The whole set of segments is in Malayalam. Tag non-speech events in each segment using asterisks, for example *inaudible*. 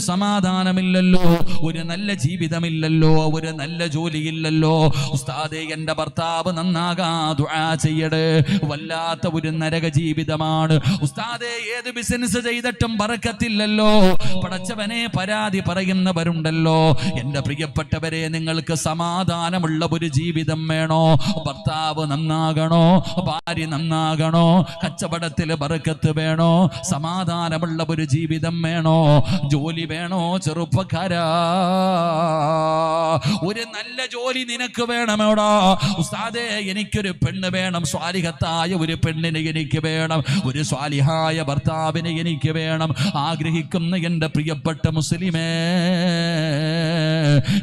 സമാധാനമില്ലല്ലോ. ഒരു നല്ല ജീവിതമില്ലല്ലോ. ഒരു നല്ല ജോലിയില്ലല്ലോ. ഉസ്താദെ എന്റെ ഭർത്താവ് നന്നാകാ ദുആ ചെയ്യട്. വല്ലാത്ത ഒരു നരക ജീവിതമാണ്. ഉസ്താദെ ഏത് ബിസിനസ് ചെയ്തിട്ടും പറക്കത്തില്ലല്ലോ പടച്ചവനെ പരാതി പറയുന്നവരുണ്ടല്ലോ. എന്റെ പ്രിയപ്പെട്ടവരെ നിങ്ങൾക്ക് സമാധാനമുള്ള ഒരു ജീവിതം വേണോ? ഭർത്താവ് നന്നാകണോ? ഭാര്യ നന്നാകണോ? കച്ചവടത്തിൽ പറക്കത്ത് വേണോ? സമാധാനമുള്ള ഒരു ജീവിതം വേണോ? ജോലി വേണോ ചെറുപ്പക്കാരാ? ഒരു നല്ല ജോലി നിനക്ക് വേണമെടാ? ഉസ്താദേ എനിക്കൊരു പെണ്ണ് വേണം. സ്വാലിഹത്തായ ഒരു പെണ്ണിനെ എനിക്ക് വേണം. ഒരു സ്വാലിഹായ ഭർത്താവിനെ എനിക്ക് വേണം. ആഗ്രഹിക്കുന്ന എന്റെ പ്രിയപ്പെട്ട മുസ്ലിമേ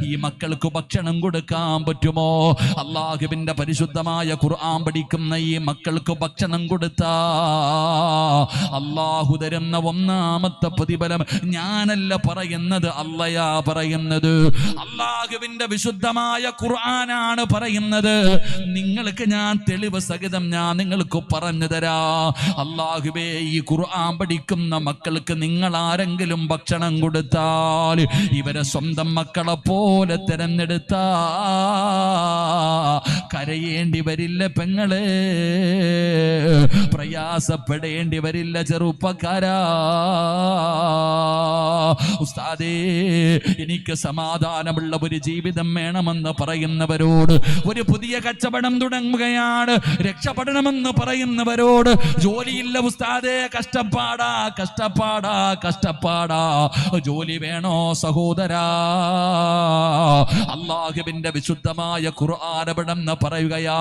ഈ മക്കൾക്ക് ഭക്ഷണം കൊടുക്കാൻ പറ്റുമോ? അള്ളാഹുവിന്റെ പരിശുദ്ധമായ ഖുർആൻ പഠിക്കുന്ന ഈ മക്കൾക്ക് ഭക്ഷണം കൊടുത്ത. അള്ളാഹു തരുന്ന ഒന്നാമത്തെ പ്രതിഫലം ഞാനല്ല പറയുന്നത് അല്ലയാ പറയുന്നത്. അള്ളാഹുവിന്റെ വിശുദ്ധമായ ഖുർആനാണ് പറയുന്നത്. നിങ്ങൾക്ക് ഞാൻ തെളിവ് സഹിതം ഞാൻ നിങ്ങൾക്ക് പറഞ്ഞു തരാ. അള്ളാഹുബേ ഈ ഖുർആൻ പഠിക്കുന്ന മക്കൾക്ക് നിങ്ങൾ ആരെങ്കിലും ഭക്ഷണം കൊടുത്താൽ ഇവരെ സ്വന്തം മക്കളെ പോലെ തിരഞ്ഞെടുത്ത. കരയേണ്ടി വരില്ല പെങ്ങളെ. പ്രയാസപ്പെടേണ്ടി വരില്ല ചെറുപ്പക്കാരാ. ഉസ്താദേ എനിക്ക് സമാധാനമുള്ള ഒരു ജീവിതം വേണമെന്ന് പറയുന്നവരോട് ഒരു പുതിയ കച്ചവടം തുടങ്ങുകയാണ്. രക്ഷപ്പെടണമെന്ന് പറയുന്നവരോട് ജോലിയില്ല ഉസ്താദേ കഷ്ടപ്പാടാ കഷ്ടപ്പാടാ കഷ്ടപ്പാടാ. ജോലി വേണോ സഹോദരാ? അള്ളാഹുവിന്റെ വിശുദ്ധമായ ഖുർആാനപടം പറയുകയാ?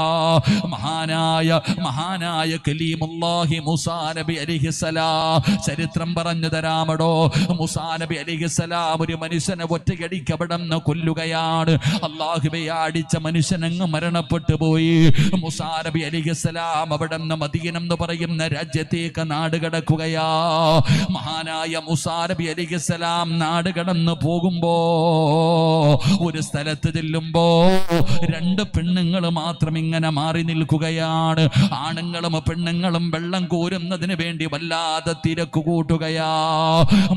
മഹാനായ മഹാനായ കലീമുല്ലാഹി മുസാ നബി അലിഹിസലാ ചരിത്രം പറഞ്ഞു തരാമടോ. മുസാ നബി അലിഹിസലാം ഒരു മനുഷ്യനെ ഒറ്റയ്ക്കടിക്കപ്പെടുന്ന കൊല്ലുകയാണ്. അള്ളാഹുബെ അടിച്ച മനുഷ്യനങ്ങ് മരണപ്പെട്ടു പോയി. മുസാ നബി അലിഹിസലാം അവിടെ നിന്ന് മദീനം എന്ന് പറയുന്ന രാജ്യത്തേക്ക് നാട് കടക്കുകയാ. മഹാനായ മുസാ നബി അലിഹിസലാം നാട് കടന്നു പോകുമ്പോ ഒരു സ്ഥലത്ത് ചെല്ലുമ്പോ രണ്ട് പെണ്ണുങ്ങൾ മാത്രം ഇങ്ങനെ മാറി നിൽക്കുകയാണ്. ആണുങ്ങളും പെണ്ണുങ്ങളും വെള്ളം കോരുന്നതിന് വേണ്ടി വല്ലാതെ തിരക്ക് കൂട്ടുകയാ.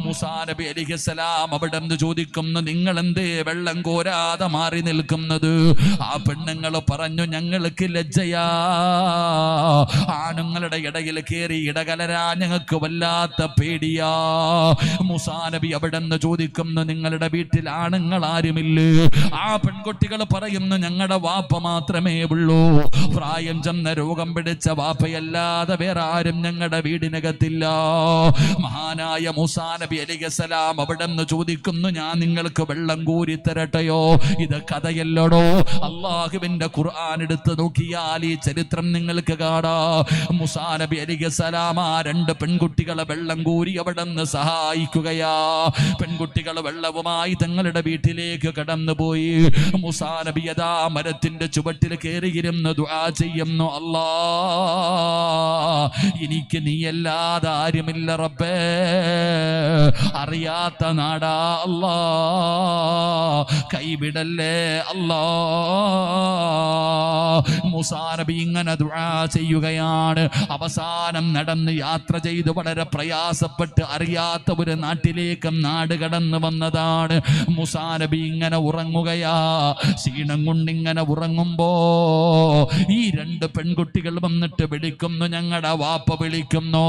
മുസാ നബി അലിഹിസലാം അവിടെ നിന്ന് ചോദിക്കുന്നു നിങ്ങൾ എന്തേ വെള്ളം കോരാതെ മാറി നിൽക്കുന്നത് ആ പെണ്ണുങ്ങൾ പറഞ്ഞു ഞങ്ങൾക്ക് ലജ്ജയാ ആണുങ്ങളുടെ ഇടയിൽ കയറി ഇടകലരാ ഞങ്ങൾക്ക് വല്ലാത്ത പേടിയാ മുസാനബി അവിടെ നിന്ന് ചോദിക്കുന്നു നിങ്ങളുടെ വീട്ടിൽ ആണുങ്ങൾ ആരുമില്ലേ ആ പെൺകുട്ടികൾ പറയുന്നു ഞങ്ങളുടെ വാപ്പ മാത്രമേ ഉള്ളൂ പ്രായം ചെന്ന രോഗം പിടിച്ച വാപ്പയല്ലാതെ വേറെ ആരും ഞങ്ങളുടെ വീടിനകത്തില്ല മഹാനായ മുസാ നബി അലിഗസലാം അവിടെ നിന്ന് ചോദിക്കുന്നു ഞാൻ നിങ്ങൾക്ക് വെള്ളം കോരി തരട്ടെയോ? ഇത് കഥയല്ലടോ. അള്ളാഹുവിന്റെ ഖുർആൻ എടുത്ത് നോക്കിയാൽ ഈ ചരിത്രം നിങ്ങൾക്ക് കാണാ. മുസാ നബി അലിഗസലാം ആ രണ്ട് പെൺകുട്ടികളെ വെള്ളം കോരി അവിടെ നിന്ന് സഹായിക്കുകയാ. പെൺകുട്ടികൾ വെള്ളവുമായി തങ്ങളുടെ വീട്ടിലേക്ക് കടന്നുപോയി. മുസാ നബി അതാ മരത്തിന്റെ ചുവട്ടിൽ കയറിയിരുന്ന് ദുആ ചെയ്യുന്നു അല്ലാ എനിക്ക് നീയല്ലാതെ ആരുമില്ല റബ്ബേ. അറിയാത്ത നാടാ അല്ലാ. കൈവിടല്ലേ അല്ലാ. മുസാനബി ഇങ്ങനെ ദുആ ചെയ്യുകയാണ്. അവസാനം നടന്ന് യാത്ര ചെയ്ത് വളരെ പ്രയാസപ്പെട്ട് അറിയാത്ത ഒരു നാട്ടിലേക്കും നാട് കടന്നു വന്നതാണ്. മുസാനബി ഇങ്ങനെ ഉറങ്ങുകയാ. ക്ഷീണം കൊണ്ടിങ്ങനെ ഉറങ്ങുമ്പോ ഈ രണ്ട് പെൺകുട്ടികൾ വന്നിട്ട് വിളിക്കുന്നു. ഞങ്ങളുടെ വാപ്പ വിളിക്കുന്നു.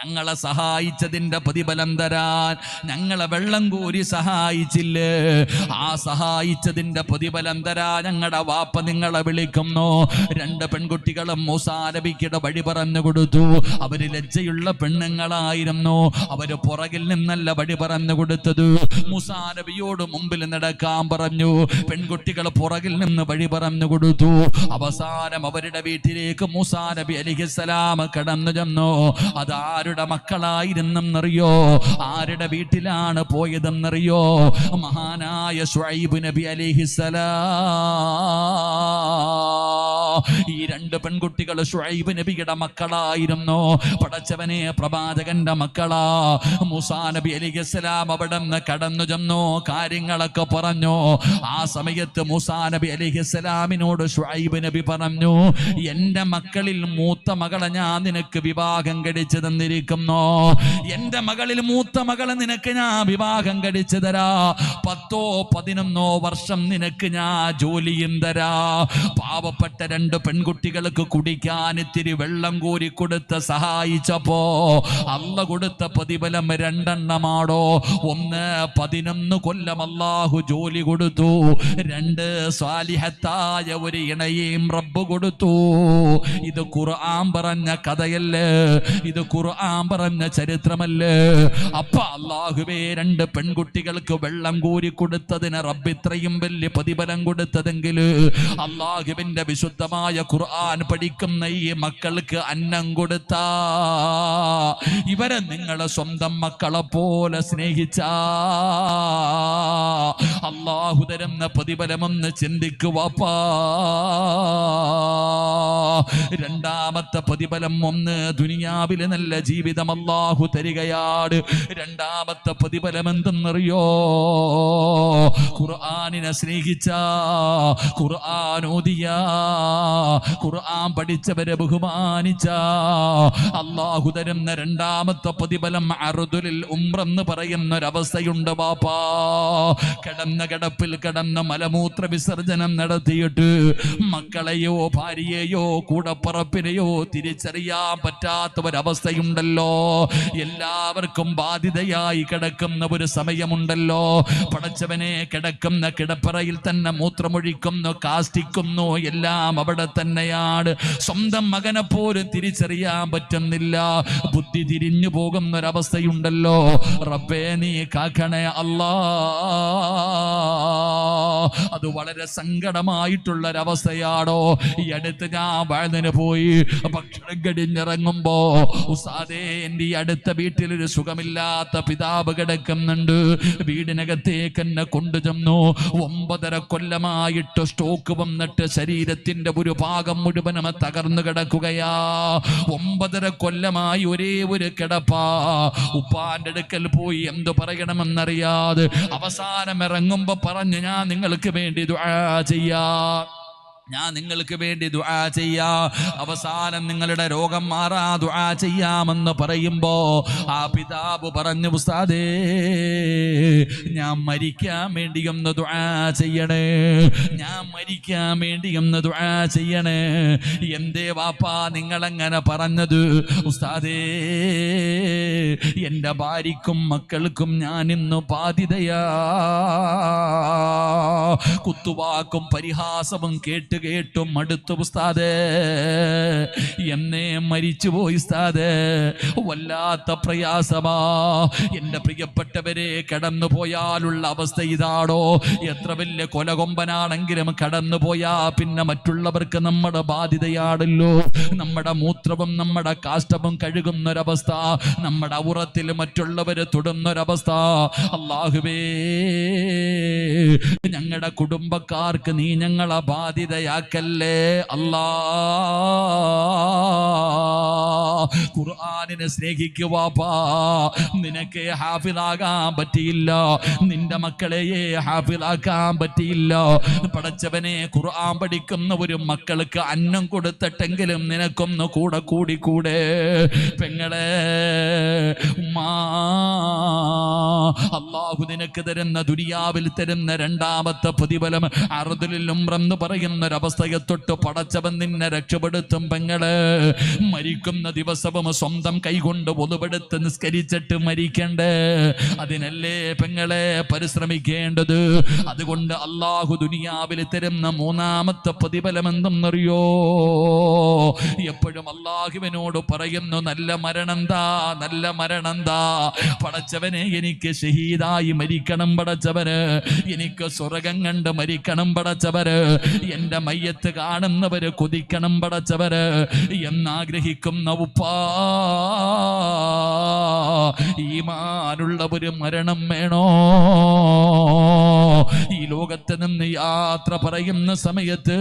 ഞങ്ങളെ സഹായിച്ചതിന്റെ പ്രതിഫലം തരാൻ ഞങ്ങളെ വെള്ളം കോരി സഹായിച്ചില്ലേ? ആ സഹായിച്ചതിന്റെ പ്രതിഫലം തരാ. ഞങ്ങളുടെ വാപ്പ നിങ്ങളെ വിളിക്കുന്നു. രണ്ട് പെൺകുട്ടികളും മൂസാരബിക്കിടെ വഴി പറഞ്ഞു കൊടുത്തു. അവർ ലജ്ജയുള്ള പെണ്ണുങ്ങളായിരുന്നു. അവർ പുറകിൽ നിന്നല്ല വഴി പറഞ്ഞു കൊടുത്തത്. മൂസാരബിയോട് മുമ്പിൽ നടക്കാൻ പറഞ്ഞു. പെൺകുട്ടികൾ പുറകിൽ നിന്ന് വഴി പറഞ്ഞു കൊടുത്തു. അവസാനം അവരുടെ വീട്ടിലേക്ക് മുസാനബി അലിഹിസലാം കടന്നു ചെന്നു. അതാരുടെ മക്കളായിരുന്നെന്നറിയോ? ആരുടെ വീട്ടിലാണ് പോയതെന്നറിയോ? മഹാനായ ഷുഐബ് നബി അലിഹിസലാം ഈ രണ്ട് പെൺകുട്ടികൾ ഷുഹൈബ് നബിയുടെ മക്കളായിരുന്നു. പടച്ചവനെ പ്രവാചകന്റെ മക്കളാ. മൂസാ നബി അലിഖിസ്ലാം അവിടെ നിന്ന് കടന്നു ചെന്നു കാര്യങ്ങളൊക്കെ പറഞ്ഞു. ആ സമയത്ത് മൂസാ നബി അലിഖിസ്ലാമിനോട് ഷുഹൈബ് നബി പറഞ്ഞു എന്റെ മക്കളിൽ മൂത്ത മകളെ ഞാൻ നിനക്ക് വിവാഹം കഴിച്ചു തന്നിരിക്കുന്നു. എന്റെ മകളിൽ മൂത്ത മകളെ നിനക്ക് ഞാൻ വിവാഹം കഴിച്ചു തരാ. പത്തോ പതിനൊന്നോ വർഷം നിനക്ക് ഞാൻ ജോലിയും തരാ. പാവപ്പെട്ട രണ്ട് പെൺകുട്ടികൾക്ക് കുടിക്കാൻ ഇത്തിരി വെള്ളം കോരി കൊടുത്ത് സഹായിച്ചപ്പോ അല്ല കൊടുത്ത പ്രതിഫലം രണ്ടെണ്ണമാടോ. ഒന്ന് പതിനൊന്ന് കൊല്ലം അള്ളാഹു ജോലി കൊടുത്തു. രണ്ട് സ്വാലിഹത്തായ ഒരു ഇണയെയും റബ്ബ് കൊടുത്തു. ഇത് ഖുർആൻ പറഞ്ഞ കഥയല്ലേ? ഇത് ഖുർആൻ പറഞ്ഞ ചരിത്രമല്ലേ? അപ്പ അള്ളാഹുവേ രണ്ട് പെൺകുട്ടികൾക്ക് വെള്ളം കോരി കൊടുത്തതിന് റബ്ബ് ഇത്രയും വലിയ പ്രതിഫലം കൊടുത്തതെങ്കിൽ അള്ളാഹുവിന്റെ വിശുദ്ധമായ ഖുർആൻ പഠിക്കുന്ന ഈ മക്കൾക്ക് അന്നം കൊടുത്ത. ഇവരെ നിങ്ങളെ സ്വന്തം മക്കളെ പോലെ സ്നേഹിച്ച. അള്ളാഹു തരുന്ന പ്രതിഫലമെന്ന് ചിന്തിക്കുവാപ്പാ രണ്ടാമത്തെ പ്രതിഫലം ഒന്ന് ദുനിയാവിലെ നല്ല ജീവിതം അള്ളാഹു തരികയാണ് രണ്ടാമത്തെ പ്രതിഫലം എന്തെന്നറിയോ? ഖുർആാനിനെ സ്നേഹിച്ച ഖുർആൻ ഓതിയ. ഖുർആൻ പഠിച്ചവരെ ബഹുമാനിച്ച. അള്ളാഹു തരുന്ന രണ്ടാമത്തെ പ്രതിഫലം അറുതുലിൽ ഉംറെന്ന് പറയുന്ന ഒരവസ്ഥയുണ്ട് ബാപ്പാ. കിടന്ന കിടപ്പിൽ കിടന്ന മലമൂത്ര വിസർജനം നടത്തിയിട്ട് മക്കളെയോ ഭാര്യയെയോ കൂടപ്പറപ്പിനെയോ തിരിച്ചറിയാൻ പറ്റാത്ത ഒരവസ്ഥയുണ്ടല്ലോ എല്ലാവർക്കും ബാധിതയായി കിടക്കുന്ന ഒരു സമയമുണ്ടല്ലോ. പടച്ചവനെ കിടക്കുന്ന കിടപ്പറയിൽ തന്നെ മൂത്രമൊഴിക്കുന്നു കാസ്റ്റിക്കുന്നു എല്ലാം അവിടെ തന്നെയാണ്. സ്വന്തം മകനെ പോലും തിരിച്ചറിയാൻ പറ്റുന്നില്ല. ബുദ്ധി തിരിഞ്ഞു പോകുന്ന ഒരവസ്ഥയുണ്ടല്ലോ റബ്ബേ നീ കാക്കണേ അല്ലാ. അത് വളരെ സങ്കടമായിട്ടുള്ള ഒരവസ്ഥയാണോ ഈ അടുത്ത് ഞാൻ വഴുതിന് പോയി ഭക്ഷണം കടിഞ്ഞിറങ്ങുമ്പോ ഉസാദേ എന്റെ ഈ അടുത്ത വീട്ടിൽ ഒരു സുഖമില്ലാത്ത പിതാവ് കിടക്കുന്നുണ്ട്. വീടിനകത്തേക്ക് എന്നെ കൊണ്ടു ചെന്നു ഒമ്പതര കൊല്ലമായിട്ട് സ്റ്റോക്ക് വന്നിട്ട് ശരീരത്തിന്റെ ഒരു ഭാഗം മുഴുവനും തകർന്നു കിടക്കുകയാ. ഒമ്പതര കൊല്ലമായി ഒരേ ഒരു കിടപ്പാ. ഉപ്പാന്റെ അടുക്കൽ പോയി എന്ത് പറയണമെന്നറിയാതെ അവസാനം ഇറങ്ങുമ്പോ പറഞ്ഞു ഞാൻ നിങ്ങൾക്ക് വേണ്ടി ചെയ്യാ. ഞാൻ നിങ്ങൾക്ക് വേണ്ടി ദുആ ചെയ്യാ. അവസാനം നിങ്ങളുടെ രോഗം മാറാ ദുആ ചെയ്യാമെന്ന് പറയുമ്പോ ആ പിതാവ് പറഞ്ഞു ഉസ്താദേ ഞാൻ മരിക്കാൻ വേണ്ടി ഒന്ന് ദുആ ചെയ്യണേ. ഞാൻ മരിക്കാൻ വേണ്ടി ഒന്ന് ദുആ ചെയ്യണേ. എന്തേ വാപ്പാ നിങ്ങളെങ്ങനെ പറഞ്ഞത്? ഉസ്താദേ എന്റെ ഭാര്യക്കും മക്കൾക്കും ഞാൻ ഇന്ന് ബാധിതയാ കുത്തുവാക്കും പരിഹാസവും കേട്ട് കേട്ടും മടുത്തു ഉസ്താദേ. എന്നെ മരിച്ചുപോയി ഉസ്താദേ. വല്ലാത്ത പ്രയാസമാ. എന്റെ പ്രിയപ്പെട്ടവരെ കടന്നു പോയാലുള്ള അവസ്ഥ ഇതാണോ എത്ര വലിയ കൊലകൊമ്പനാണെങ്കിലും കടന്നു പോയാ പിന്നെ മറ്റുള്ളവർക്ക് നമ്മുടെ ബാധ്യതയാണല്ലോ നമ്മുടെ മൂത്രവും നമ്മുടെ കാഷ്ടവും കഴുകുന്നൊരവസ്ഥ. നമ്മുടെ ഔറത്തിൽ മറ്റുള്ളവർ തൊടുന്നൊരവസ്ഥ. അള്ളാഹുവേ ഞങ്ങളുടെ കുടുംബക്കാർക്ക് നീ ഞങ്ങളെ ബാധ്യതയാക്കല്ലേ അല്ലാ. ഖുർആാനിനെ സ്നേഹിക്കുവാപ്പാ നിനക്ക് ഹാഫിലാകാൻ പറ്റിയില്ല. നിന്റെ മക്കളെയെ ഹാഫിലാക്കാൻ പറ്റിയില്ല. പടച്ചവനെ ഖുർആൻ പഠിക്കുന്ന ഒരു മക്കൾക്ക് അന്നം കൊടുത്തിട്ടെങ്കിലും നിനക്കൊന്ന് കൂടെ കൂടി കൂടെ. പെങ്ങളെ ഉമ്മാ. അള്ളാഹു നിനക്ക് തരുന്ന ദുനിയാവിൽ തരുന്ന രണ്ടാമത്തെ പ്രതിഫലം അറുതിലും എന്ന് പറയുന്ന ഒരവസ്ഥയെ തൊട്ട് പടച്ചവൻ നിന്നെ രക്ഷപ്പെടുത്തും പെങ്ങൾ. മരിക്കുന്ന ദിവസവും സ്വന്തം കൈകൊണ്ട് ഒതുപെടുത്ത് നിസ്കരിച്ചിട്ട് മരിക്കണ്ടേ. അതിനല്ലേ പെങ്ങളെ പരിശ്രമിക്കേണ്ടത്? അതുകൊണ്ട് അള്ളാഹു ദുനിയാവിൽ തരുന്ന മൂന്നാമത്തെ പ്രതിഫലം എന്തെന്നറിയോ എപ്പോഴും അള്ളാഹുവിനോട് പറയുന്നു നല്ല മരണം താ നല്ല മരണം താ പടച്ചവനെ എനിക്ക് ഷഹീദായി മരിക്കണം പടച്ചവന്. എനിക്ക് സ്വർഗം കണ്ട് മരിക്കണം പടച്ചവര് എന്റെ മയ്യത്ത് കാണുന്നവര് കൊതിക്കണം പടച്ചവര്. എന്നാഗ്രഹിക്കുന്ന ഉപ്പാ ഈമാനുള്ള ഒരു മരണം വേണോ? ഈ ലോകത്ത് നിന്ന് യാത്ര പറയുന്ന സമയത്ത്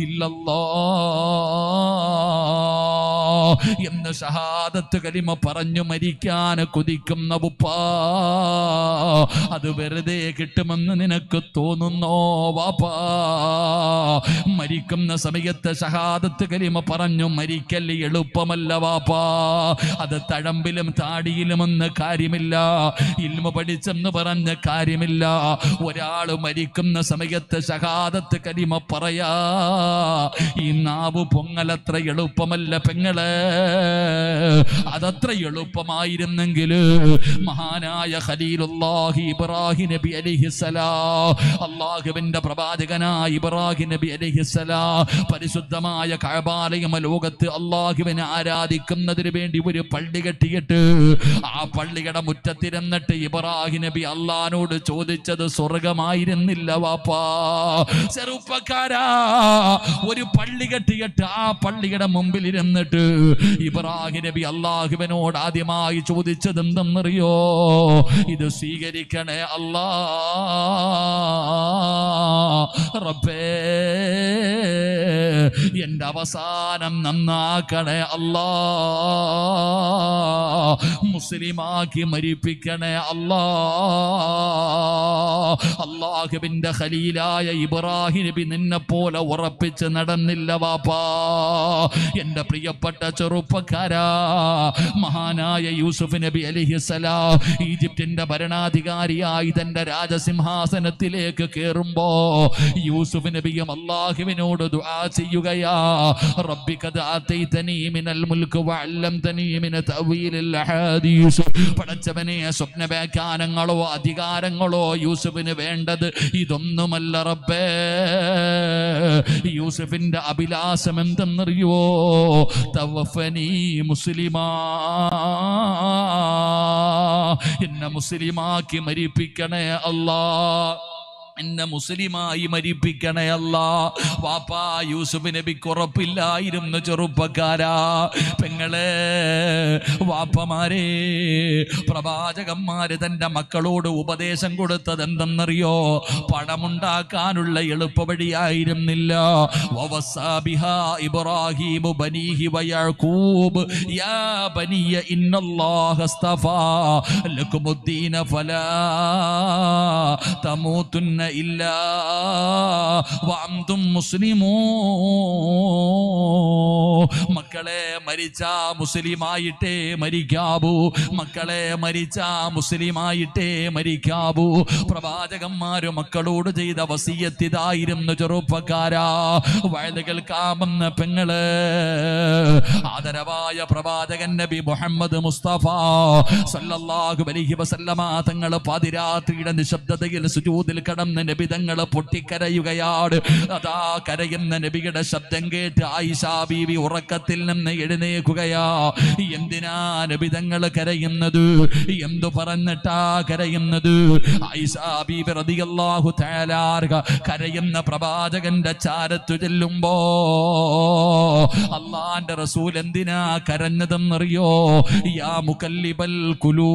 ഇല്ലല്ലോ എന്ന് ഷഹാദത്ത് കലിമ പറഞ്ഞു മരിക്കാൻ കൊതിക്കുന്ന ഉപ്പാ അത് വെറുതെ കിട്ടുമെന്ന് നിനക്ക് തോന്നുന്നോ വാപ്പാ? മരിക്കുന്ന സമയത്ത് ഷഹാദത്ത് കലിമ പറഞ്ഞു മരിക്കൽ എളുപ്പമല്ല വാപ്പാ. അത് തഴമ്പിലും താടിയിലുമെന്ന് കാര്യമില്ല. ഇൽമ പഠിച്ചെന്ന് പറഞ്ഞ കാര്യമില്ല. ഒരാൾ മരിക്കുന്ന സമയത്ത് ഷഹാദത്ത് കലിമ പറയാ ഈ നാവ് പൊങ്ങലത്ര എളുപ്പമല്ല പെങ്ങളെ. അതത്ര എളുപ്പമായിരുന്നെങ്കിൽ മഹാനായ ഖലീലുല്ലാഹി ഇബ്രാഹിം നബി അലിഹിസലാ അള്ളാഹുവിന്റെ പ്രവാചകനായ ഇബ്രാഹിം നബി അലിഹിസലാ പരിശുദ്ധമായ കഴബാലയം ലോകത്ത് അള്ളാഹുവിനെ ആരാധിക്കുന്നതിന് വേണ്ടി ഒരു പള്ളി കെട്ടിയിട്ട് ആ പള്ളിയുടെ മുറ്റത്തിരുന്നിട്ട് ഇബ്രാഹിം നബി അള്ളഹാനോട് ചോദിച്ചത് സ്വർഗമായിരുന്നില്ല വാപ്പാ ചെറുപ്പക്കാരാ ഒരു പള്ളി കെട്ടിയിട്ട് ആ പള്ളിയുടെ മുമ്പിൽ ഇരുന്നിട്ട് ഇബ്രാഹിം നബി അള്ളാഹുവിനോട് ആദ്യമായി ചോദിച്ചത് എന്തെന്നറിയോ? ഇത് സ്വീകരിക്കണേ അല്ലാ റബ്ബേ. *laughs* എന്റെ അവസാനം നന്നാക്കണേ അല്ലാ. മുസ്ലിമാക്കി മരിപ്പിക്കണേ അല്ലാ. അള്ളാഹുബിന്റെ ഖലീലായ ഇബ്രാഹിം നബി നിന്നെ പോലെ ഉറപ്പിച്ച് നടന്നില്ല വാപ്പാ. എന്റെ പ്രിയപ്പെട്ട ചെറുപ്പക്കാരാ മഹാനായ യൂസുഫ് നബി അലിഹിസലാം ഈജിപ്തിന്റെ ഭരണാധികാരിയായി തന്റെ രാജസിംഹാസനത്തിലേക്ക് കയറുമ്പോ യൂസുഫ് നബിയും അള്ളാഹുവിനോട് ദുആ ആതൈതനീ മിനൽ പടച്ചവനെ സ്വപ്ന വ്യാഖ്യാനങ്ങളോ അധികാരങ്ങളോ യൂസുഫിന് വേണ്ടത് ഇതൊന്നുമല്ല റബ്ബേ. യൂസഫിന്റെ അഭിലാഷം എന്തെന്നറിയോ മുസ്ലിമാ. എന്നെ മുസ്ലിമാക്കി മരിപ്പിക്കണേ അല്ലാ എന്നെ മുസ്ലിമായി മരിപ്പിക്കണേ അല്ല. വാപ്പാ യൂസുഫ് നബിക്ക് ഉറപ്പില്ലായിരുന്നു ചെറുപ്പക്കാരാ. പെങ്ങളെ വാപ്പമാരെ പ്രവാചകന്മാര് തന്റെ മക്കളോട് ഉപദേശം കൊടുത്തത് എന്തെന്നറിയോ? പണമുണ്ടാക്കാനുള്ള എളുപ്പവഴിയായിരുന്നില്ല. ഇബ്രാഹിമു ബനീഹി വയഖൂബ് യാ ബനിയ ഫലാ ഇല്ലാ. വാന്തും മുസ്ലിമോ. മക്കളെ മരിച്ച മുസ്ലിമായിട്ടേ മരിക്കാവൂ. മക്കളെ മരിച്ച മുസ്ലിമായിട്ടേ മരിക്കാവൂ. പ്രവാചകന്മാര് മക്കളോട് ചെയ്ത വസീയത്തിതായിരുന്നു ചെറുപ്പക്കാരാ. വയത് കേൾക്കാമെന്ന് പെങ്ങൾ. ആദരവായ പ്രവാചകൻ നബി മുഹമ്മദ് മുസ്തഫ സല്ലല്ലാഹു അലൈഹി വസല്ലമ തങ്ങൾ പാതിരാത്രിയുടെ നിശബ്ദതയിൽ സുജൂദിൽ കടന്ന് നബി തങ്ങൾ പൊട്ടിക്കരയുകയാണ്. അതാ കരയുന്ന നബിയുടെ ശബ്ദം കേട്ട് ആയിഷാ ബീവി ഉറക്കത്തിൽ നിന്ന് എഴുന്നേക്കുകയാ എന്തിനാ നബിതങ്ങൾ കരയുന്നത്? എന്തു പറഞ്ഞിട്ടാ കരയുന്നത്? ആയിഷാ ബീവി റളിയല്ലാഹു തആല അൻഹ കരയുന്ന പ്രവാചകന്റെ ചാരത്തു ചെല്ലുമ്പോ അള്ളാന്റെ റസൂൽ എന്തിനാ കരഞ്ഞതെന്നറിയോ? യാ മുക്കല്ലിബൽ കുലൂബ്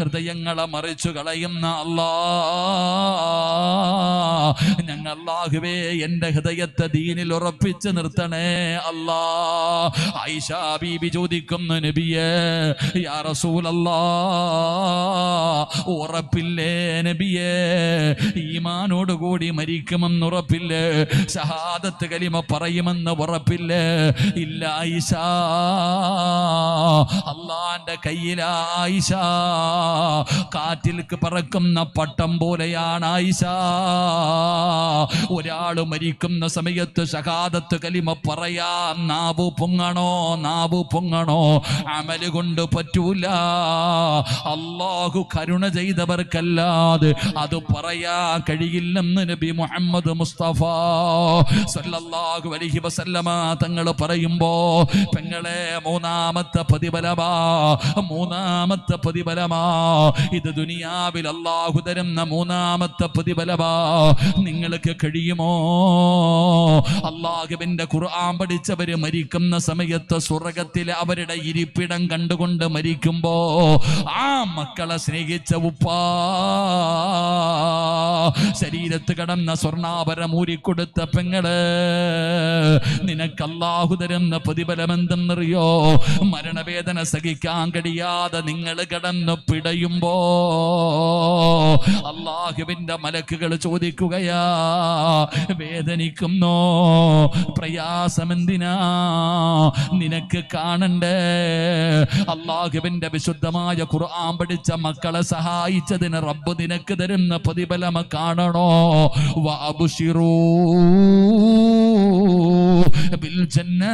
ഹൃദയങ്ങളെ മറിച്ചു കളയുന്ന അല്ലാ ഞങ്ങൾ അല്ലാഹുവേ എന്റെ ഹൃദയത്തെ ദീനിൽ ഉറപ്പിച്ച് നിർത്തണേ അല്ലാ ഐഷ ബീബി ചോദിക്കുന്നു നബിയേ യാ റസൂലല്ലാ ഉറപ്പില്ലേ നബിയേ? ഈമാനോട് കൂടി മരിക്കുമെന്ന് ഉറപ്പില്ലേ? ഷഹാദത്ത് കലിമ പറയുമെന്ന് ഉറപ്പില്ലേ? ഇല്ല ആയിഷ അള്ളാന്റെ കയ്യിൽ ആയിഷ കാറ്റിൽക്ക് പറക്കുന്ന പട്ടം പോലെയാണ് ആയിഷ. ഒരാൾ മരിക്കുന്ന സമയത്ത് ഷഹാദത്ത് കലിമ പറയാ നാവ് പൊങ്ങണോ നാവ് പൊങ്ങണോ? അമൽ കൊണ്ട് പറ്റൂല. അള്ളാഹു കരുണ ചെയ്തവർക്കല്ലാതെ അത് പറയാ കഴിയില്ലെന്ന് നബി മുഹമ്മദ് മുസ്തഫ സല്ലല്ലാഹു അലൈഹി വസല്ലമ തങ്ങൾ പറയുമ്പോ പെങ്ങളെ മൂന്നാമത്തെ പ്രതിഫലമാ മൂന്നാമത്തെ പ്രതിഫലമാ. ഇത് ദുനിയാവിൽ അള്ളാഹു തരുന്ന മൂന്നാമത്തെ പ്രതിഫലമാ നിങ്ങൾക്ക് കഴിയുമോ? അള്ളാഹുവിന്റെ ഖുർആൻ പഠിച്ചവര് മരിക്കുന്ന സമയത്ത് സ്വർഗത്തിൽ അവരുടെ ഇരിപ്പിടം കണ്ടുകൊണ്ട് മരിക്കുമ്പോ ആ മക്കളെ സ്നേഹിച്ച ഉപ്പാ ശരീരത്ത് കടന്ന സ്വർണാഭരം ഊരിക്കൊടുത്ത പെങ്ങൾ നിനക്ക് അള്ളാഹു തരുന്ന പ്രതിഫലം എന്തെന്നറിയോ മരണവേദന സഹിക്കാൻ കഴിയാതെ നിങ്ങൾ കടന്ന് പിടയുമ്പോ അള്ളാഹുവിന്റെ മലക്കുകൾ ചോദിക്കുകയാ വേദനിക്കുന്നോ? പ്രയാസമെന്തിനാ? നിനക്ക് കാണണ്ടേ? അള്ളാഹുവിന്റെ വിശുദ്ധമായ ഖുർആൻ പഠിച്ച മക്കളെ സഹായിച്ചതിന് റബ്ബ് നിനക്ക് തരുന്ന പ്രതിഫലം കാണണോ? വാബുഷിറൂ ബിൽ ജന്ന.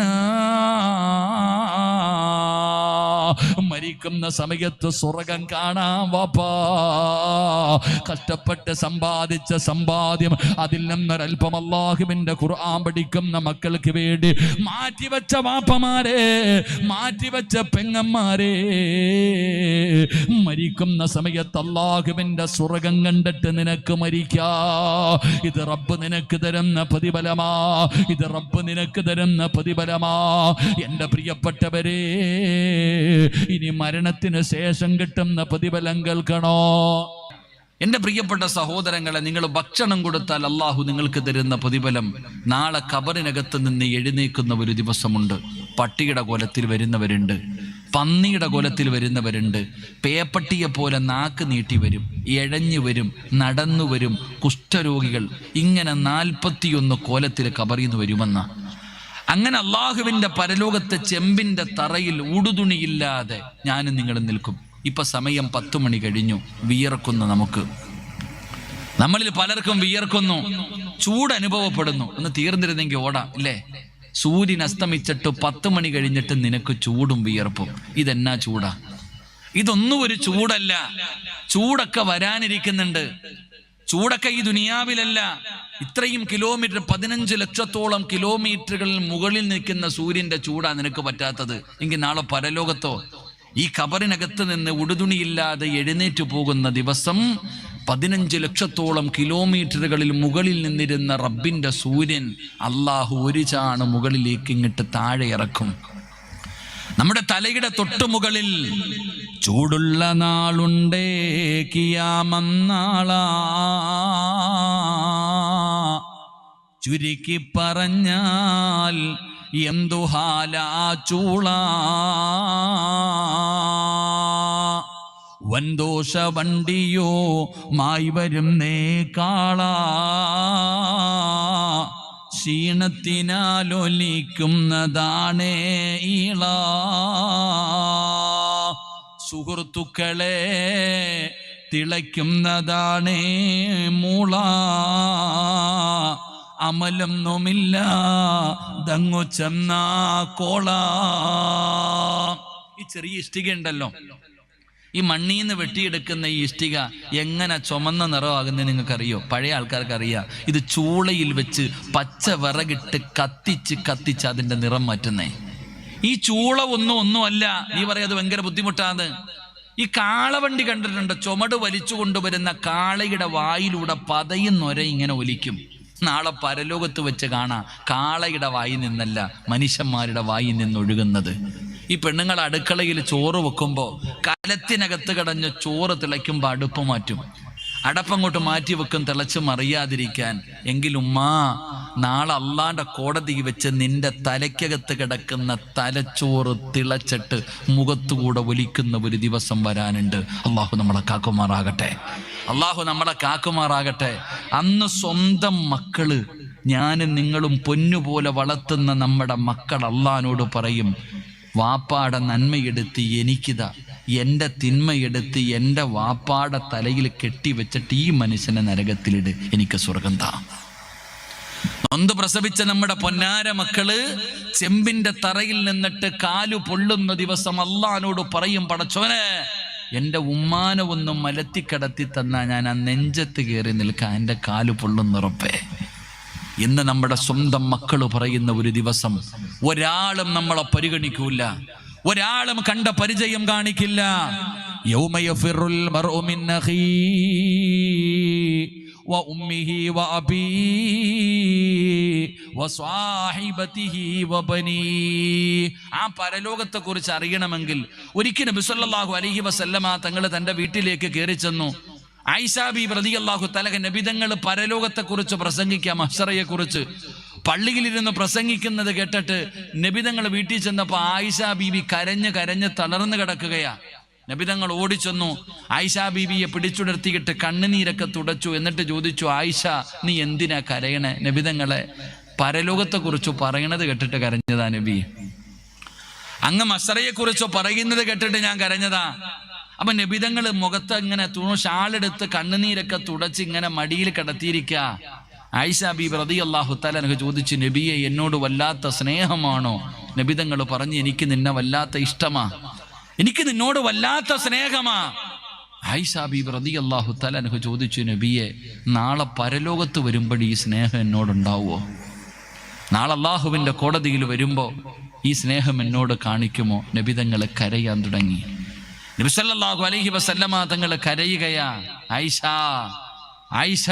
മരിക്കുന്ന സമയത്ത് സ്വർഗം കാണാം വാപ്പാ. കഷ്ടപ്പെട്ട് സമ്പാദിച്ച സമ്പാദ്യം അതിൽ നിന്നൊരൽപ്പം അള്ളാഹുവിന്റെ ഖുർആൻ പഠിക്കുന്ന മക്കൾക്ക് വേണ്ടി മാറ്റിവെച്ച വാപ്പമാരെ മാറ്റിവെച്ച പെങ്ങന്മാരെ. മരിക്കുന്ന സമയത്ത് അള്ളാഹുവിന്റെ സ്വർഗം കണ്ടിട്ട് നിനക്ക് മരിക്കാ. ഇത് റബ്ബ് നിനക്ക് തരുന്ന പ്രതിഫലമാ. ഇത് റബ്ബ് നിനക്ക് തരുന്ന പ്രതിഫലമാ. എന്റെ പ്രിയപ്പെട്ടവരെ ഇനി മരണത്തിന് ശേഷം കിട്ടുന്ന പ്രതിഫലം കേൾക്കണോ? എന്റെ പ്രിയപ്പെട്ട സഹോദരങ്ങളെ നിങ്ങൾ ഭക്ഷണം കൊടുത്താൽ അള്ളാഹു നിങ്ങൾക്ക് തരുന്ന പ്രതിഫലം. നാളെ കബറിനകത്ത് നിന്ന് എഴുന്നേക്കുന്ന ഒരു ദിവസമുണ്ട്. പട്ടിയുടെ കോലത്തിൽ വരുന്നവരുണ്ട്. പന്നിയുടെ കോലത്തിൽ വരുന്നവരുണ്ട്. പേപ്പട്ടിയെ പോലെ നാക്ക് നീട്ടി വരും എഴഞ്ഞു വരും നടന്നു വരും കുഷ്ഠരോഗികൾ. ഇങ്ങനെ നാൽപ്പത്തിയൊന്ന് കോലത്തിൽ കബറിന്ന് വരുമെന്ന. അങ്ങനെ അള്ളാഹുവിന്റെ പരലോകത്തെ ചെമ്പിന്റെ തറയിൽ ഉടുതുണിയില്ലാതെ ഞാനും നിങ്ങൾ നിൽക്കും. ഇപ്പൊ സമയം പത്തു മണി കഴിഞ്ഞു. വിയർക്കുന്നു നമുക്ക്. നമ്മളിൽ പലർക്കും വിയർക്കുന്നു. ചൂട് അനുഭവപ്പെടുന്നു. ഒന്ന് തീർന്നിരുന്നെങ്കിൽ ഓടാം ഇല്ലേ സൂര്യൻ അസ്തമിച്ചിട്ട് പത്ത് മണി കഴിഞ്ഞിട്ട് നിനക്ക് ചൂടും വിയർപ്പും. ഇതെന്നാ ചൂടാ? ഇതൊന്നും ഒരു ചൂടല്ല. ചൂടൊക്കെ വരാനിരിക്കുന്നുണ്ട്. ചൂടൊക്കെ ഈ ദുനിയാവിലല്ല. ഇത്രയും കിലോമീറ്റർ പതിനഞ്ച് ലക്ഷത്തോളം കിലോമീറ്ററുകളിൽ മുകളിൽ നിൽക്കുന്ന സൂര്യന്റെ ചൂടാ നിനക്ക് പറ്റാത്തത്. എങ്കിൽ നാളെ പരലോകത്തോ? ഈ കബറിനകത്ത് നിന്ന് ഉടുതുണിയില്ലാതെ എഴുന്നേറ്റ് പോകുന്ന ദിവസം പതിനഞ്ച് ലക്ഷത്തോളം കിലോമീറ്ററുകളിൽ മുകളിൽ നിന്നിരുന്ന റബ്ബിന്റെ സൂര്യൻ അള്ളാഹു ഒരു ചാണ് മുകളിലേക്ക് ഇങ്ങിട്ട് താഴെ ഇറക്കും. നമ്മുടെ തലയുടെ തൊട്ടുമുകളിൽ ചൂടുള്ള നാളുണ്ടേ കിയാമന്നാളാ ചുരുക്കി പറഞ്ഞാൽ എന്തു ഹാലാ ചൂള. വൻദോഷ വണ്ടിയോ മായി വരുന്നേ കാള. ക്ഷീണത്തിനാലൊലിക്കുന്നതാണേ ഈള സുഹൃത്തുക്കളെ തിളയ്ക്കുന്നതാണേ മൂള. അമലൊന്നുമില്ല ദങ്ങു ചെന്ന കോള. ഈ ചെറിയ ഇഷ്ടിക ഉണ്ടല്ലോ. ഈ മണ്ണിൽ നിന്ന് വെട്ടിയെടുക്കുന്ന ഈ ഇഷ്ടിക എങ്ങനെ ചുമന്ന നിറമാകുന്നത് നിങ്ങൾക്കറിയോ? പഴയ ആൾക്കാർക്ക് അറിയാം ഇത് ചൂളയിൽ വെച്ച് പച്ച വിറകിട്ട് കത്തിച്ച് കത്തിച്ച് അതിന്റെ നിറം മാറ്റുന്നേ. ഈ ചൂള ഒന്നും ഒന്നുമല്ല. നീ പറയാത് ഭയങ്കര ബുദ്ധിമുട്ടാണ് ഈ കാളവണ്ടി കണ്ടിട്ടുണ്ട്. ചുമട് വലിച്ചു കൊണ്ടുവരുന്ന കാളയുടെ വായിലൂടെ പതയും നൊര ഇങ്ങനെ ഒലിക്കും. നാളെ പരലോകത്ത് വെച്ച് കാണാം. കാളയുടെ വായിൽ നിന്നല്ല മനുഷ്യന്മാരുടെ വായിൽ നിന്നൊഴുകുന്നത് ഈ പെണ്ണുങ്ങൾ അടുക്കളയിൽ ചോറ് വെക്കുമ്പോൾ കലത്തിനകത്ത് കടഞ്ഞ് ചോറ് തിളയ്ക്കുമ്പോൾ അടുപ്പ് മാറ്റും. അടപ്പങ്ങോട്ട് മാറ്റി വെക്കും തിളച്ച് മറിയാതിരിക്കാൻ. എങ്കിലുമ്മാ നാളെ അള്ളാന്റെ കോടതി വെച്ച് നിന്റെ തലയ്ക്കകത്ത് കിടക്കുന്ന തലച്ചോറ് തിളച്ചിട്ട് മുഖത്തുകൂടെ ഒലിക്കുന്ന ഒരു ദിവസം വരാനുണ്ട്. അള്ളാഹു നമ്മളെ കാക്കുമാറാകട്ടെ. അള്ളാഹു നമ്മളെ കാക്കുമാറാകട്ടെ. അന്ന് സ്വന്തം മക്കൾ ഞാനും നിങ്ങളും പൊന്നുപോലെ വളർത്തുന്ന നമ്മുടെ മക്കൾ അള്ളഹാനോട് പറയും വാപ്പാടെ നന്മയെടുത്ത് എനിക്കിതാ എന്റെ തിന്മയെടുത്ത് എന്റെ വാപ്പാടെ തലയിൽ കെട്ടിവെച്ചിട്ട് ഈ മനുഷ്യനെ നരകത്തിലിട്. എനിക്ക് സ്വർഗം താ. നൊന്ത് പ്രസവിച്ച നമ്മുടെ പൊന്നാര മക്കൾ ചെമ്പിന്റെ തറയിൽ നിന്നിട്ട് കാലു പൊള്ളുന്ന ദിവസം അള്ളഹാനോട് പറയും പടച്ചോനെ എന്റെ ഉമ്മാനെ ഒന്ന് മലത്തിക്കടത്തി തന്നാൽ ഞാൻ ആ നെഞ്ചത്ത് കയറി നിൽക്കാൻ എന്റെ കാലു പൊള്ളുന്നുറപ്പേ ഇന്ന് നമ്മുടെ സ്വന്തം മക്കൾ പറയുന്ന ഒരു ദിവസം ഒരാളും നമ്മളെ പരിഗണിക്കൂല. ഒരാളും കണ്ട പരിചയം കാണിക്കില്ല യൗമ യഫിറുൽ മർഉ മിൻ അഖീ. وأمه وأبي وصاحبته وبنيه ആ പരലോകത്തെ കുറിച്ച് അറിയണമെങ്കിൽ ഒരിക്കൽ നബിസല്ലാഹു അലഹി വസല്ലമ തങ്ങൾ തന്റെ വീട്ടിലേക്ക് കയറി ചെന്നു ഐഷാബി പ്രതി അള്ളാഹു തലക നബിതങ്ങൾ പരലോകത്തെ കുറിച്ച് പ്രസംഗിക്കാം അഹ്സറയെ കുറിച്ച് പള്ളിയിലിരുന്ന് പ്രസംഗിക്കുന്നത് കേട്ടിട്ട് നബിതങ്ങൾ വീട്ടിൽ ചെന്നപ്പോ ആയിഷ ബീബി കരഞ്ഞ് കരഞ്ഞ് തളർന്നു കിടക്കുകയാ. നബിതങ്ങൾ ഓടിച്ചെന്നു. ആയിഷ ബീബിയെ പിടിച്ചുടർത്തിയിട്ട് കണ്ണുനീരൊക്കെ തുടച്ചു എന്നിട്ട് ചോദിച്ചു ആയിഷ നീ എന്തിനാ കരയണേ? നബിതങ്ങളെ പരലോകത്തെ കുറിച്ച് പറയണത് കേട്ടിട്ട് കരഞ്ഞതാ നബി. അങ്ങ് മസറയെ കുറിച്ച് പറയുന്നത് കേട്ടിട്ട് ഞാൻ കരഞ്ഞതാ. അപ്പൊ നബിതങ്ങൾ മുഖത്ത് ഇങ്ങനെ തുണു ഷാളെടുത്ത് കണ്ണുനീരൊക്കെ തുടച്ച് ഇങ്ങനെ മടിയിൽ കിടത്തിയിരിക്ക. ആയിഷ ബി പ്രതി അള്ളാഹു തലനഹ് ചോദിച്ചു നബിയെ എന്നോട് വല്ലാത്ത സ്നേഹമാണോ? നബിതങ്ങൾ പറഞ്ഞു എനിക്ക് നിന്നെ വല്ലാത്ത ഇഷ്ടമാ. എനിക്ക് നിന്നോട് വല്ലാത്ത സ്നേഹമാ. ആയിഷ ബി പ്രതി അള്ളാഹു തലനഹ് ചോദിച്ചു നബിയെ നാളെ പരലോകത്ത് വരുമ്പോൾ ഈ സ്നേഹം എന്നോടുണ്ടാവുമോ നാളെ അള്ളാഹുവിന്റെ കോടതിയിൽ വരുമ്പോൾ ഈ സ്നേഹം എന്നോട് കാണിക്കുമോ? നബിതങ്ങൾ കരയാൻ തുടങ്ങി. നബിസല്ലാഹു അലഹി വസല്ലമ തങ്ങൾ കരയുകയാ ആയിഷ ആയിഷ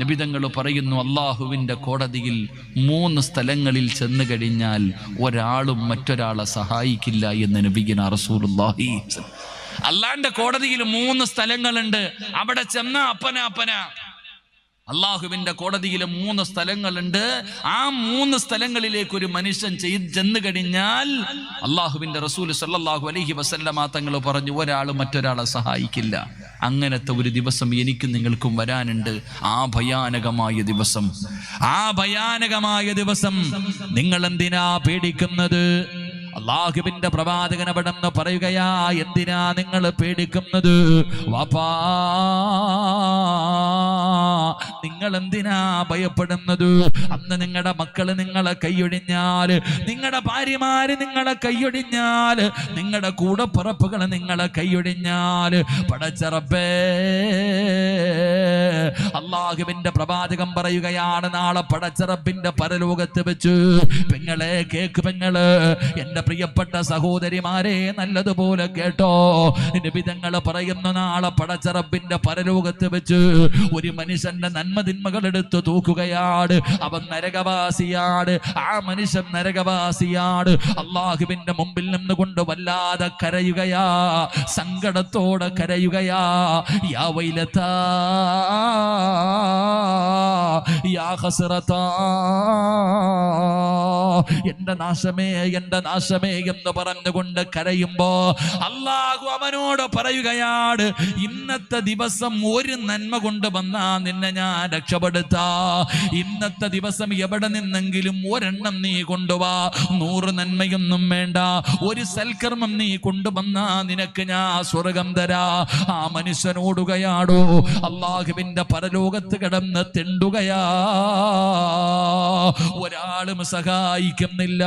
നബിതങ്ങൾ പറയുന്നു അള്ളാഹുവിന്റെ കോടതിയിൽ മൂന്ന് സ്ഥലങ്ങളിൽ ചെന്നു കഴിഞ്ഞാൽ ഒരാളും മറ്റൊരാളെ സഹായിക്കില്ല എന്ന് നബിഗിന റസൂലുള്ളാഹി അള്ളാന്റെ കോടതിയിൽ മൂന്ന് സ്ഥലങ്ങളുണ്ട്. അവിടെ ചെന്ന അപ്പന അപ്പന. അള്ളാഹുവിന്റെ കോടതിയിൽ മൂന്ന് സ്ഥലങ്ങളുണ്ട്. ആ മൂന്ന് സ്ഥലങ്ങളിലേക്ക് ഒരു മനുഷ്യൻ ചെയ്ത് ചെന്ന് കഴിഞ്ഞാൽ അള്ളാഹുവിന്റെ റസൂൽ സല്ലാഹു അലഹി വസല്ലമ തങ്ങൾ പറഞ്ഞു ഒരാൾ മറ്റൊരാളെ സഹായിക്കില്ല. അങ്ങനത്തെ ഒരു ദിവസം എനിക്കും നിങ്ങൾക്കും വരാനുണ്ട്. ആ ഭയാനകമായ ദിവസം. ആ ഭയാനകമായ ദിവസം. നിങ്ങൾ എന്തിനാ പേടിക്കുന്നത്? അള്ളാഹുവിന്റെ പ്രവാചകൻ അവിടെന്ന് പറയുകയാ എന്തിനാ നിങ്ങൾ പേടിക്കുന്നത്? വാപ്പാ നിങ്ങൾ എന്തിനാ ഭയപ്പെടുന്നത്? അന്ന് നിങ്ങളുടെ മക്കൾ നിങ്ങളെ കൈയൊഴിഞ്ഞാൽ നിങ്ങളുടെ ഭാര്യമാര് നിങ്ങളെ കൈയൊഴിഞ്ഞാൽ നിങ്ങളുടെ കൂടപ്പിറപ്പുകൾ നിങ്ങളെ കൈയൊഴിഞ്ഞാൽ പടച്ചറപ്പേ അള്ളാഹുവിന്റെ പ്രവാചകം പറയുകയാണ് നാളെ പടച്ചറപ്പിന്റെ പരലോകത്ത് വെച്ച് പെങ്ങളെ കേക്ക് പെങ്ങൾ എന്റെ പ്രിയപ്പെട്ട സഹോദരിമാരെ നല്ലതുപോലെ കേട്ടോ. നിബിതങ്ങൾ പറയുന്ന നാളെ പടച്ചറപ്പിന്റെ പരലോകത്ത് വെച്ച് ഒരു മനുഷ്യന്റെ നന്മതിന്മകൾ എടുത്ത് തൂക്കുകയാണ്. അവൻ നരകവാസിയാണ്. ആ മനുഷ്യൻ നരകവാസിയാണ്. അള്ളാഹുവിന്റെ മുമ്പിൽ നിന്നുകൊണ്ട് വല്ലാതെ കരയുകയാ. സങ്കടത്തോടെ കരയുകയാ. യാ വൈലത്താ. യാ ഹസ്രത്താ. എന്റെ നാശമേ എന്റെ നാശമേ എന്ന് പറഞ്ഞുകൊണ്ട് കരയുമ്പോ അള്ളാഹു അവനോട് പറയുകയാണ് ഇന്നത്തെ ദിവസം ഒരു നന്മ കൊണ്ട് വന്നാ നിന്നെ ഞാൻ രക്ഷപ്പെടുത്താ. ഇന്നത്തെ ദിവസം എവിടെ നിന്നെങ്കിലും ഒരെണ്ണം നീ കൊണ്ടുവാ. നൂറ് നന്മയൊന്നും വേണ്ട. ഒരു സൽക്കർമ്മം നീ കൊണ്ടുവന്നാ നിനക്ക് ഞാൻ സ്വർഗം തരാ. ആ മനുഷ്യനോടുകയാടോ അള്ളാഹുവിന്റെ പരലോകത്ത് കിടന്ന് തെണ്ടുകയാ. ഒരാളും സഹായിക്കുന്നില്ല.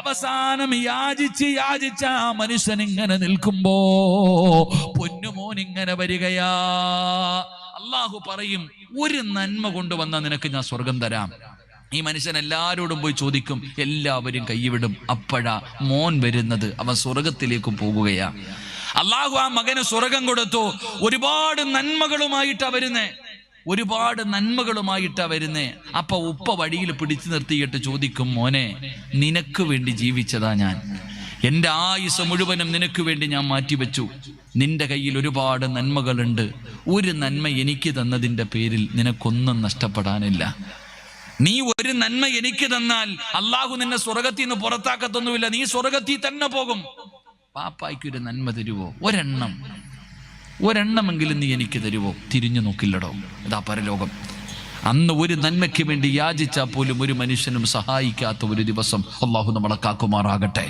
അവസാനം യാചിച്ച് യാചിച്ച ആ മനുഷ്യൻ ഇങ്ങനെ നിൽക്കുമ്പോ പൊന്നുമോൻ ഇങ്ങനെ വരികയാ. അള്ളാഹു പറയും ഒരു നന്മ കൊണ്ടുവന്ന നിനക്ക് ഞാൻ സ്വർഗം തരാം. ഈ മനുഷ്യൻ എല്ലാവരോടും പോയി ചോദിക്കും എല്ലാവരും കൈവിടും. അപ്പോഴാ മോൻ വരുന്നത് അവൻ സ്വർഗത്തിലേക്ക് പോകുകയാ. അള്ളാഹു ആ മകന് സ്വർഗം കൊടുത്തു. ഒരുപാട് നന്മകളുമായിട്ടാ വരുന്നേ. ഒരുപാട് നന്മകളുമായിട്ടാ വരുന്നേ. അപ്പൊ ഉപ്പ വഴിയിൽ പിടിച്ചു നിർത്തിയിട്ട് ചോദിക്കും മോനെ നിനക്ക് വേണ്ടി ജീവിച്ചതാ ഞാൻ. എന്റെ ആയുസ് മുഴുവനും നിനക്ക് വേണ്ടി ഞാൻ മാറ്റിവെച്ചു. നിന്റെ കയ്യിൽ ഒരുപാട് നന്മകളുണ്ട്. ഒരു നന്മ എനിക്ക് തന്നതിന്റെ പേരിൽ നിനക്കൊന്നും നഷ്ടപ്പെടാനില്ല. നീ ഒരു നന്മ എനിക്ക് തന്നാൽ അള്ളാഹു നിന്നെ സ്വർഗത്തിൽ നിന്ന് പുറത്താക്കത്തൊന്നുമില്ല. നീ സ്വർഗത്തിൽ തന്നെ പോകും. പാപ്പായ്ക്കൊരു നന്മ തരുവോ? ഒരെണ്ണം. ഒരെണ്ണമെങ്കിലും നീ എനിക്ക് തരുമോ തിരിഞ്ഞു നോക്കില്ലടോ. ഇതാ പരലോകം. അന്ന് ഒരു നന്മയ്ക്ക് വേണ്ടി യാചിച്ചാൽ പോലും ഒരു മനുഷ്യനും സഹായിക്കാത്ത ഒരു ദിവസം അള്ളാഹു നമ്മളെ കാക്കുമാറാകട്ടെ.